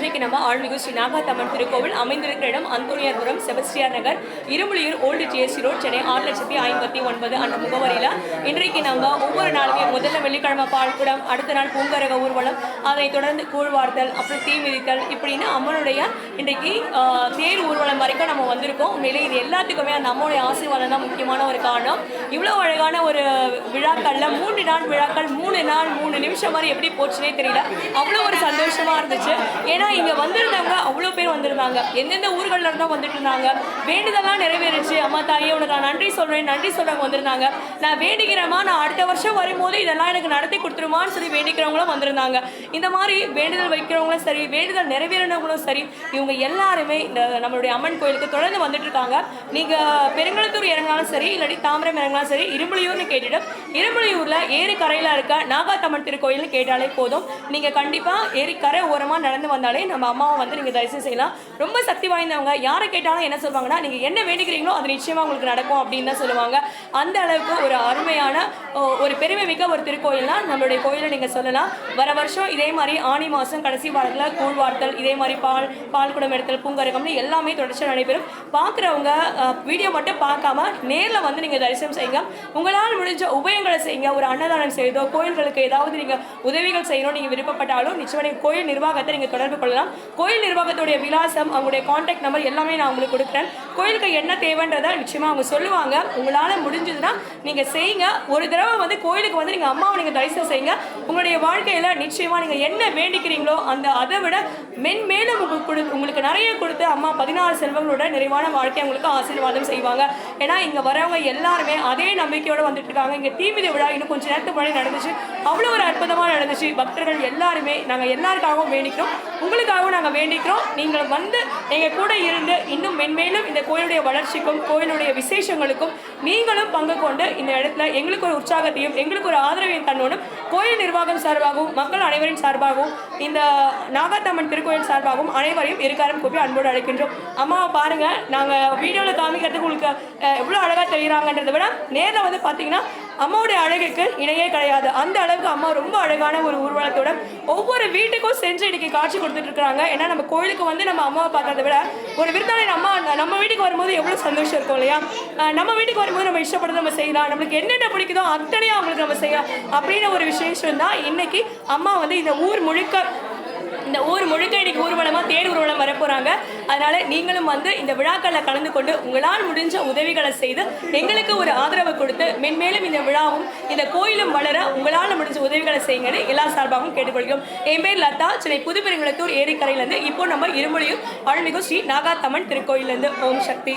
இன்றைக்கு நம்ம ஆழ்மிகு ஸ்ரீ நாகாத்தம்மன் திருக்கோவில் அமைந்திருக்கிற இடம் Anthoniyarpuram Sebastiar Nagar Irumbuliyur old JC road Chennai ஆறு லட்சத்தி ஐம்பத்தி ஒன்பது அந்த முகவரியில். இன்றைக்கு நம்ம ஒவ்வொரு நாளுமே முதல்ல வெள்ளிக்கிழமை பால்குடம் அடுத்த நாள் பூங்கரக ஊர்வலம் அதனைத் தொடர்ந்து கூழ்வார்த்தல் அப்புறம் தீ மிதித்தல் இப்படின்னு அம்மனுடைய இன்றைக்கு தேர் ஊர்வலம் வரைக்கும் நம்ம வந்திருக்கோம். உண்மையிலே இது எல்லாத்துக்குமே அந்த அம்மனுடைய ஆசீர்வாதம் தான் முக்கியமான ஒரு காரணம். இவ்வளோ அழகான ஒரு விழாக்கள்ல மூன்று நாள் விழாக்கள் மூணு நாள் மூணு நிமிஷம் மாதிரி எப்படி போச்சுனே தெரியல. அவ்வளோ ஒரு சந்தோஷமாக இருந்துச்சு. ஏன்னா இங்கே வந்திருந்தவங்க அவ்வளோ பேர் வந்திருந்தாங்க. எந்தெந்த ஊர்களில் இருந்தோ வந்துட்டு இருந்தாங்க வேண்டுதெல்லாம் நிறைவேறுச்சு. அம்மா தாயே உனக்கு நான் நன்றி சொல்கிறேன் நன்றி சொல்கிறவங்க வந்திருந்தாங்க. நான் வேண்டிக்கிறேம்மா நான் அடுத்த வருஷம் வரும்போது இதெல்லாம் எனக்கு நடத்தி கொடுத்துருமான்னு சொல்லி வேண்டிக்கிறவங்களும் வந்திருந்தாங்க. இந்த மாதிரி வேண்டுதல் வைக்கிறவங்களும் சரி வேண்டுதல் நிறைவேறினவங்களும் சரி இவங்க எல்லாருமே இந்த நம்மளுடைய அம்மன் கோயிலுக்கு தொடர்ந்து வந்துட்டு இருக்காங்க நீங்கள் பெருங்கலத்தூர் இறங்கினாலும் சரி இல்லாட்டி தாமரம் இறங்கினாலும் சரி இரும்புலியூர்னு கேட்டுட்டு இரும்புலியூரில் ஏரி கரையில் இருக்க நாகாத்தம்மன் திருக்கோயில்னு கேட்டாலே போதும். நீங்கள் கண்டிப்பாக ஏரி கரை நடந்து நடந்து வந்தாலே நம்ம அம்மாவை வந்து நீங்கள் தரிசனம் செய்யலாம். ரொம்ப சக்தி வாய்ந்தவங்க. யாரை கேட்டாலும் என்ன சொல்லுவாங்கன்னா நீங்கள் என்ன வேண்டுகிறீங்களோ அது நிச்சயமாக உங்களுக்கு நடக்கும் அப்படின்னு தான் சொல்லுவாங்க. அந்த அளவுக்கு ஒரு அருமையான ஓ, ஒரு பெருமை மிக்க ஒரு திருக்கோயில்னா நம்மளுடைய கோயிலை நீங்கள் சொல்லலாம். வர வருஷம் இதே மாதிரி ஆனி மாதம் கடைசி வாரத்துல கூழ்வார்த்தல் இதே மாதிரி பால் பால் குடம் எடுத்தல் பூங்கரகம்னு எல்லாமே தொடர்ச்சியாக நடைபெறும். பார்க்குறவங்க வீடியோ மட்டும் பார்க்காம நேரில் வந்து நீங்கள் தரிசனம் செய்யுங்க. உங்களால் முடிஞ்ச உபயங்களை செய்யுங்க. ஒரு அன்னதானம் செய்தோ கோயில்களுக்கு ஏதாவது நீங்கள் உதவிகள் செய்யணும் நீங்கள் விருப்பப்பட்டாலும் நிச்சயமாக நீங்கள் கோயில் நிர்வாகத்தை நீங்கள் தொடர்பு பண்ணலாம் கோயில் நிர்வாகத்துடைய விலாசம் அவங்களுடைய காண்டாக்ட் நம்பர் எல்லாமே நான் உங்களுக்கு கொடுக்குறேன். கோயிலுக்கு என்ன தேவைன்றதை நிச்சயமாக அவங்க சொல்லுவாங்க. உங்களால் முடிஞ்சதுன்னா நீங்கள் செய்யுங்க. ஒரு தடவை வந்து கோயிலுக்கு வந்து நீங்கள் அம்மாவை நீங்கள் தரிசனம் செய்யுங்க. உங்களுடைய வாழ்க்கையில் நிச்சயமாக நீங்கள் என்ன வேண்டிக்கிறீங்களோ அந்த அதை விட மென்மேலும் உங்களுக்கு கொடு உங்களுக்கு நிறைய கொடுத்து அம்மா பதினாறு செல்வங்களோட நிறைவான வாழ்க்கை உங்களுக்கு ஆசீர்வாதம் செய்வாங்க. ஏன்னா இங்கே வரவங்க எல்லாருமே அதே நம்பிக்கையோடு வந்துட்டு இருக்காங்க இங்கே தீமிதி விழா இன்னும் கொஞ்சம் நேரத்துக்கு முன்னாடி நடந்துச்சு. அவ்வளோ ஒரு அற்புதமாக நடந்துச்சு. பக்தர்கள் எல்லாருமே நாங்கள் எல்லாருக்காகவும் வேண்டிக்கிறோம். உங்களுக்காகவும் நாங்கள் வேண்டிக்கிறோம். நீங்கள் வந்து எங்கள் கூட இருந்து இன்னும் மென்மேலும் இந்த கோயிலுடைய வளர்ச்சிக்கும் கோயிலுடைய விசேஷங்களுக்கும் நீங்களும் பங்கு கொண்டு இந்த இடத்துல எங்களுக்கு ஒரு உற்சாகத்தையும் எங்களுக்கு ஒரு ஆதரவையும் தன்னோடும் கோயில் நிர்வாகம் சார்பாகவும் மக்கள் அனைவரின் சார்பாகவும் இந்த நாகாத்தம்மன் திருக்கோயில் சார்பாகவும் அனைவரையும் இருக்காரும் கூப்பி அன்போடு அழைக்கின்றோம். அம்மாவை பாருங்கள் நாங்கள் வீடியோவில் காமிக்கிறதுக்கு உங்களுக்கு எவ்வளோ அழகாக தெரிகிறாங்கன்றதை விட நேரில் வந்து பார்த்தீங்கன்னா அம்மாவுடைய அழகுக்கு இணையே கிடையாது. அந்த அளவுக்கு அம்மா ரொம்ப அழகான ஒரு ஊர்வலத்தோட ஒவ்வொரு வீட்டுக்கும் சென்று இன்னைக்கு காட்சி கொடுத்துட்டு இருக்காங்க ஏன்னா நம்ம கோயிலுக்கு வந்து நம்ம அம்மாவை பார்க்கறத விட ஒரு விருந்தாளி அம்மா நம்ம வீட்டுக்கு வரும்போது எவ்வளோ சந்தோஷம் இருக்கும் இல்லையா? நம்ம வீட்டுக்கு வரும்போது நம்ம இஷ்டப்படுறது நம்ம செய்யலாம். நம்மளுக்கு என்னென்ன பிடிக்குதோ அத்தனையும் அவங்களுக்கு நம்ம செய்யலாம். அப்படின்ற ஒரு விசேஷம் தான் இன்னைக்கு அம்மா வந்து இந்த ஊர் முழுக்க இந்த ஊர் முழுக்க இன்னைக்கு ஊர்வலமாக தேர் ஊர்வலம் வரப்போகிறாங்க அதனால் நீங்களும் வந்து இந்த விழாக்களில் கலந்து கொண்டு உங்களால் முடிஞ்ச உதவிகளை செய்து எங்களுக்கு ஒரு ஆதரவு கொடுத்து மென்மேலும் இந்த விழாவும் இந்த கோயிலும் வளர உங்களால் முடிஞ்ச உதவிகளை செய்யுங்கன்னு எல்லா சார்பாகவும் கேட்டுக்கொள்கிறோம். என் பேர் லதா. சென்னை புதுப்பெருங்குளத்தூர் ஏரிக்கரையிலேருந்து இப்போ நம்ம இருமொழியும் அருள்மிகு ஸ்ரீ நாகாத்தம்மன் திருக்கோயிலேருந்து. ஓம் சக்தி.